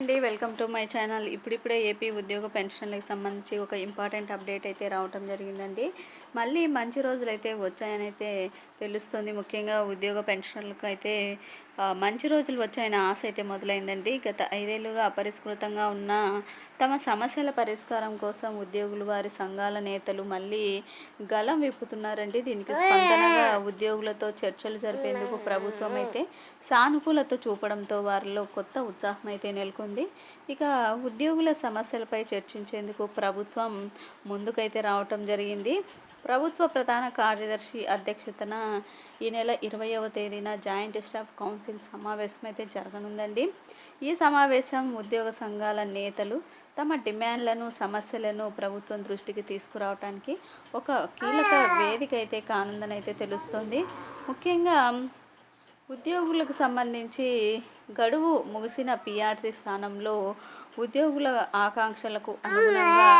అండి welcome to my channel. ఇప్పుడిప్పుడే AP ఉద్యోగ పెన్షన్లకు సంబంధించి ఒక ఇంపార్టెంట్ అప్డేట్ అయితే రావటం జరిగిందండి. మళ్ళీ మంచి రోజులు అయితే వచ్చాయని అయితే తెలుస్తుంది. ముఖ్యంగా ఉద్యోగ పెన్షన్లకు అయితే మంచి రోజులు వచ్చాయనే ఆశ అయితే మొదలైందండి. గత ఐదేళ్ళుగా అపరిష్కృతంగా ఉన్న తమ సమస్యల పరిష్కారం కోసం ఉద్యోగులు వారి సంఘాల నేతలు మళ్ళీ గలం విప్పుతున్నారండి. దీనికి స్పందనగా ఉద్యోగులతో చర్చలు జరిపేందుకు ప్రభుత్వం అయితే సానుకూలత చూపడంతో వారిలో కొత్త ఉత్సాహం అయితే నెలకొంది. ఇక ఉద్యోగుల సమస్యలపై చర్చించేందుకు ప్రభుత్వం ముందుకైతే రావటం జరిగింది. ప్రభుత్వ ప్రధాన కార్యదర్శి అధ్యక్షతన ఈ నెల ఇరవైవ తేదీన జాయింట్ స్టాఫ్ కౌన్సిల్ సమావేశం అయితే జరగనుందండి. ఈ సమావేశం ఉద్యోగ సంఘాల నేతలు తమ డిమాండ్లను సమస్యలను ప్రభుత్వం దృష్టికి తీసుకురావడానికి ఒక కీలక వేదిక అయితే కానుందని అయితే తెలుస్తుంది. ముఖ్యంగా ఉద్యోగులకు సంబంధించి గడువు ముగిసిన పిఆర్సీ స్థానంలో ఉద్యోగుల ఆకాంక్షలకు అనుగుణంగా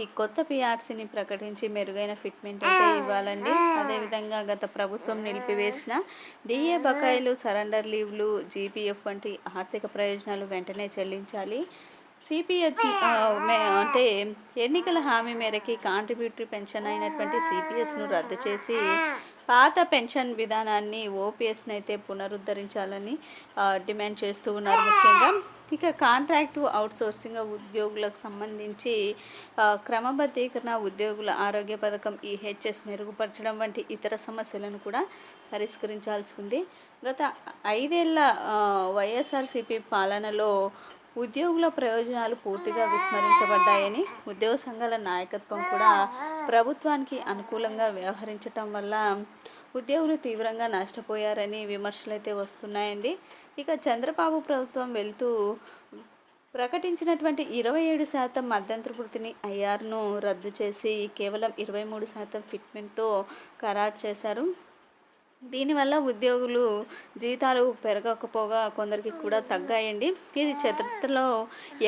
ఈ కొత్త పిఆర్సీని ప్రకటించి మెరుగైన ఫిట్మెంట్ అయితే ఇవ్వాలండి. అదేవిధంగా గత ప్రభుత్వం నిలిపివేసిన డిఏ బకాయిలు సరెండర్ లీవ్లు జీపీఎఫ్ వంటి ఆర్థిక ప్రయోజనాలు వెంటనే చెల్లించాలి. సిపిఎస్ అంటే ఎన్నికల హామీ మేరకి కాంట్రిబ్యూటరీ పెన్షన్ అయినటువంటి సిపిఎస్ను రద్దు చేసి పాత పెన్షన్ విధానాన్ని ఓపీఎస్ని అయితే పునరుద్ధరించాలని డిమాండ్ చేస్తూ ఉన్నారు ముఖ్యంగా. ఇక కాంట్రాక్టు అవుట్సోర్సింగ్ ఉద్యోగులకు సంబంధించి క్రమబద్ధీకరణ ఉద్యోగుల ఆరోగ్య పథకం ఈ హెచ్ఎస్ మెరుగుపరచడం వంటి ఇతర సమస్యలను కూడా పరిష్కరించాల్సి ఉంది. గత ఐదేళ్ళ వైఎస్ఆర్సీపీ పాలనలో ఉద్యోగుల ప్రయోజనాలు పూర్తిగా విస్మరించబడ్డాయని ఉద్యోగ సంఘాల నాయకత్వం కూడా ప్రభుత్వానికి అనుకూలంగా వ్యవహరించటం వల్ల ఉద్యోగులు తీవ్రంగా నష్టపోయారని విమర్శలైతే వస్తున్నాయండి. ఇక చంద్రబాబు ప్రభుత్వం వెళ్తూ ప్రకటించినటువంటి ఇరవై ఏడు శాతం మధ్యంతర వృత్తిని ఐఆర్ను రద్దు చేసి కేవలం ఇరవై మూడు శాతం ఫిట్మెంట్తో ఖరారు చేశారు. దీనివల్ల ఉద్యోగులు జీతాలు పెరగకపోగా కొందరికి కూడా తగ్గాయండి. ఇది చరిత్రలో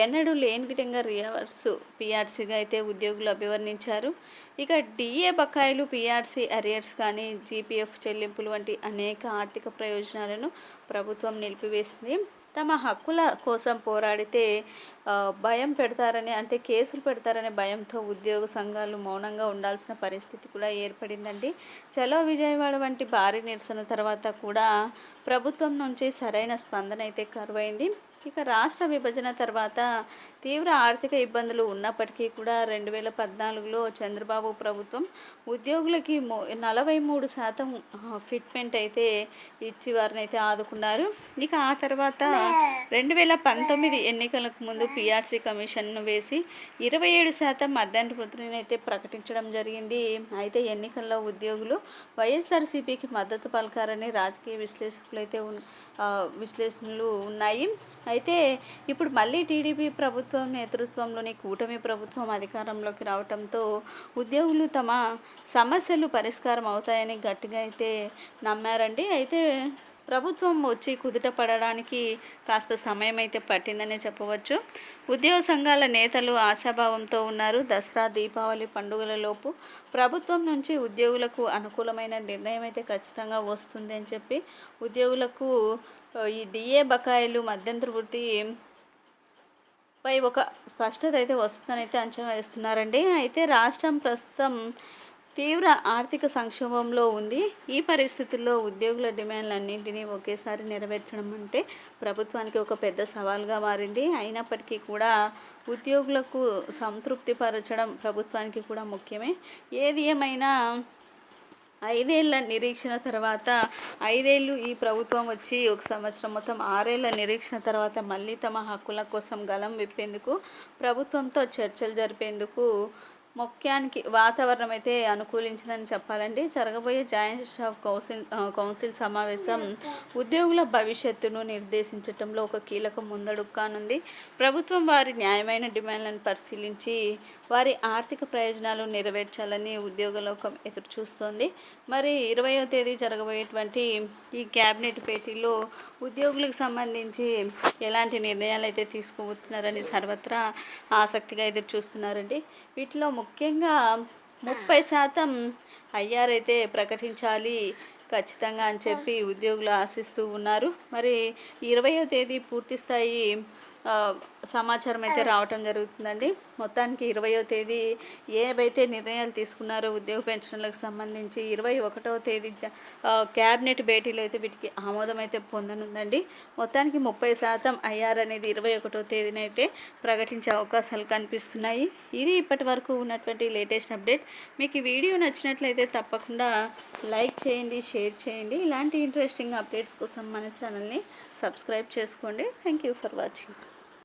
ఎన్నడూ లేని విధంగా రివర్స్ పీఆర్సీగా అయితే ఉద్యోగులు అభివర్ణించారు. ఇక డిఏ బకాయిలు పిఆర్సీ అరియర్స్ కానీ జీపీఎఫ్ చెల్లింపులు వంటి అనేక ఆర్థిక ప్రయోజనాలను ప్రభుత్వం నిలిపివేసింది. తమ హక్కుల కోసం పోరాడితే భయం పెడతారని అంటే కేసులు పెడతారనే భయంతో ఉద్యోగ సంఘాలు మౌనంగా ఉండాల్సిన పరిస్థితి కూడా ఏర్పడిందండి. చలో విజయవాడ వంటి భారీ నిరసన తర్వాత కూడా ప్రభుత్వం నుంచి సరైన స్పందన అయితే కరువైంది. ఇక రాష్ట్ర విభజన తర్వాత తీవ్ర ఆర్థిక ఇబ్బందులు ఉన్నప్పటికీ కూడా రెండు వేల పద్నాలుగులో చంద్రబాబు ప్రభుత్వం ఉద్యోగులకి మో నలభై మూడు శాతం ఫిట్మెంట్ అయితే ఇచ్చి వారిని అయితే ఆదుకున్నారు. ఇక ఆ తర్వాత రెండు వేల పంతొమ్మిది ఎన్నికలకు ముందు పిఆర్సీ కమిషన్ను వేసి ఇరవై ఏడు శాతం మధ్యాహ్న వృత్తిని అయితే ప్రకటించడం జరిగింది. అయితే ఎన్నికల్లో ఉద్యోగులు వైఎస్ఆర్సీపీకి మద్దతు పలకారని రాజకీయ విశ్లేషకులు అయితే ఉన్- విశ్లేషణలు ఉన్నాయి. అయితే ఇప్పుడు మళ్ళీ టీడీపీ ప్రభుత్వం నేతృత్వంలోని కూటమి ప్రభుత్వం అధికారంలోకి రావడంతో ఉద్యోగులు తమ సమస్యలు పరిష్కారం అవుతాయని గట్టిగా అయితే నమ్మారండి. అయితే ప్రభుత్వం వచ్చి కుదుట పడడానికి కాస్త సమయం అయితే పట్టిందనే చెప్పవచ్చు. ఉద్యోగ సంఘాల నేతలు ఆశాభావంతో ఉన్నారు. దసరా దీపావళి పండుగలలోపు ప్రభుత్వం నుంచి ఉద్యోగులకు అనుకూలమైన నిర్ణయం అయితే ఖచ్చితంగా వస్తుంది అని చెప్పి ఉద్యోగులకు ఈ డిఏ బకాయిలు మధ్యంతర వృత్తి పై ఒక స్పష్టత అయితే వస్తుందని అయితే అంచనా వేస్తున్నారండి. అయితే రాష్ట్రం ప్రస్తుతం తీవ్ర ఆర్థిక సంక్షోభంలో ఉంది. ఈ పరిస్థితుల్లో ఉద్యోగుల డిమాండ్లన్నింటినీ ఒకేసారి నెరవేర్చడం అంటే ప్రభుత్వానికి ఒక పెద్ద సవాల్గా మారింది. అయినప్పటికీ కూడా ఉద్యోగులకు సంతృప్తి పరచడం ప్రభుత్వానికి కూడా ముఖ్యమే. ఏది ఏమైనా ఐదేళ్ళ నిరీక్షణ తర్వాత ఐదేళ్ళు ఈ ప్రభుత్వం వచ్చి ఒక సంవత్సరం మొత్తం ఆరేళ్ళ నిరీక్షణ తర్వాత మళ్ళీ తమ హక్కుల కోసం గలం విప్పేందుకు ప్రభుత్వంతో చర్చలు జరిపేందుకు ముఖ్యానికి వాతావరణం అయితే అనుకూలించిందని చెప్పాలండి. జరగబోయే జాయింట్ స్టాఫ్ కౌన్సిల్ కౌన్సిల్ సమావేశం ఉద్యోగుల భవిష్యత్తును నిర్దేశించడంలో ఒక కీలక ముందడుగు కానుంది ప్రభుత్వం వారి న్యాయమైన డిమాండ్లను పరిశీలించి వారి ఆర్థిక ప్రయోజనాలు నెరవేర్చాలని ఉద్యోగలోకం ఎదురు చూస్తోంది మరి ఇరవయో తేదీ జరగబోయేటువంటి ఈ క్యాబినెట్ భేటీలో ఉద్యోగులకు సంబంధించి ఎలాంటి నిర్ణయాలు అయితే తీసుకుపోతున్నారని సర్వత్రా ఆసక్తిగా ఎదురు చూస్తున్నారండి వీటిలో ముఖ్యంగా ముప్పై శాతం ఐఆర్ అయితే ప్రకటించాలి ఖచ్చితంగా అని చెప్పి ఉద్యోగులు ఆశిస్తూ ఉన్నారు. మరి ఇరవయో తేదీ పూర్తి స్థాయి సమాచారం అయితే రావటం జరుగుతుందండి. మొత్తానికి ఇరవయో తేదీ ఏవైతే నిర్ణయాలు తీసుకున్నారో ఉద్యోగ పెన్షన్లకు సంబంధించి ఇరవై ఒకటవ తేదీ క్యాబినెట్ భేటీలో అయితే వీటికి ఆమోదం అయితే పొందనుందండి. మొత్తానికి ముప్పై శాతం ఐఆర్ అనేది ఇరవై ఒకటో తేదీన అయితే ప్రకటించే అవకాశాలు కనిపిస్తున్నాయి. ఇది ఇప్పటి వరకు ఉన్నటువంటి లేటెస్ట్ అప్డేట్. మీకు ఈ వీడియో నచ్చినట్లయితే తప్పకుండా లైక్ చేయండి షేర్ చేయండి. ఇలాంటి ఇంట్రెస్టింగ్ అప్డేట్స్ కోసం మన ఛానల్ని సబ్స్క్రైబ్ చేసుకోండి. Thank you for watching.